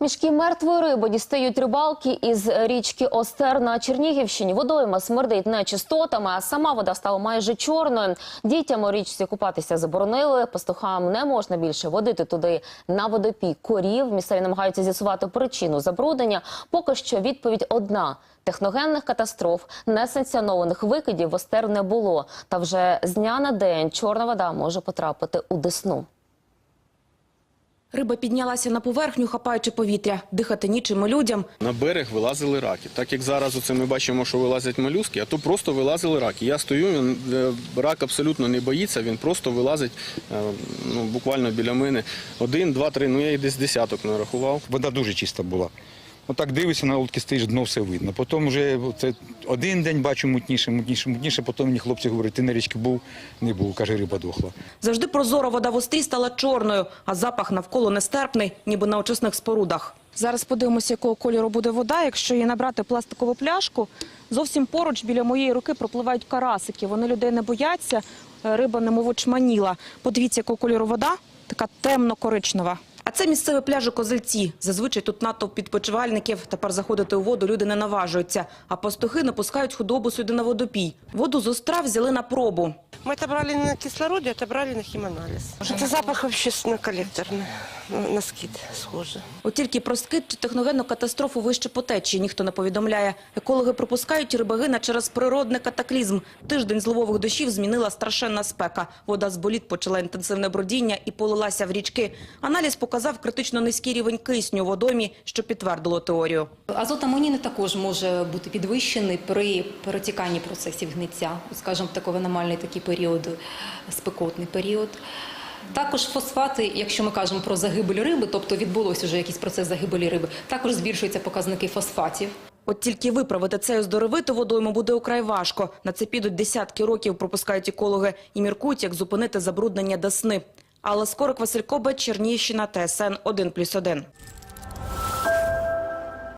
Мішки мертвої риби дістають рибалки із річки Остер на Чернігівщині. Водойма смердить нечистотами, а сама вода стала майже чорною. Дітям у річці купатися заборонили. Пастухам не можна більше водити туди на водопій корів. Місцеві намагаються з'ясувати причину забруднення. Поки що відповідь одна. Техногенних катастроф, несанкціонованих викидів в Остер не було. Та вже з дня на день чорна вода може потрапити у Десну. Риба піднялася на поверхню, хапаючи повітря. Дихати нічим людям. На берег вилазили раки. Так як зараз оце ми бачимо, що вилазять молюски, а то просто вилазили раки. Я стою, він, е, рак абсолютно не боїться, він просто вилазить е, ну, буквально біля мене. Один, два, три, ну я їх десь десяток нарахував. Вода дуже чиста була. Отак дивишся на лодки, стоїш, дно все видно. Потім вже це один день бачу мутніше, мутніше, мутніше. Потім мені хлопці говорять, ти на річці був, не був, каже, риба дохла. Завжди прозора вода в острі стала чорною, а запах навколо нестерпний, ніби на очисних спорудах. Зараз подивимося, якого кольору буде вода. Якщо її набрати пластикову пляшку, зовсім поруч біля моєї руки пропливають карасики. Вони людей не бояться, е, риба немов очманіла. Подивіться, якого кольору вода, така темно-коричнева. Це місцеві пляжі Козельці. Зазвичай тут натовп підпочивальників. Тепер заходити у воду люди не наважуються. А пастухи не пускають худобу сюди на водопій. Воду з острав взяли на пробу. Мы отобрали на кислороде, отобрали на химанализ. Это запах вообще на коллекторный, на- на скид схоже. От тільки про скид чи техногенну катастрофу вище по течії ніхто не повідомляє. Екологи пропускають рибогина через природний катаклізм. Тиждень зловових дощів змінила страшенна спека. Вода з боліт почала інтенсивне бродіння і полилася в річки. Аналіз показав критично низький рівень кисню у водомі, що підтвердило теорію. Азот амонійний також може бути підвищений при перетіканні процесів гниття, От, скажімо, такий аномальний такий період, спекотний період. Також фосфати, якщо ми кажемо про загибель риби, тобто відбулося вже якийсь процес загибелі риби, також збільшуються показники фосфатів. От тільки виправити цей оздоровиту водойму буде украй важко. На це підуть десятки років, пропускають екологи, і міркують, як зупинити забруднення Десни. Алла Скорик, Василь Коба, Чернігівщина, ТСН 1+,1.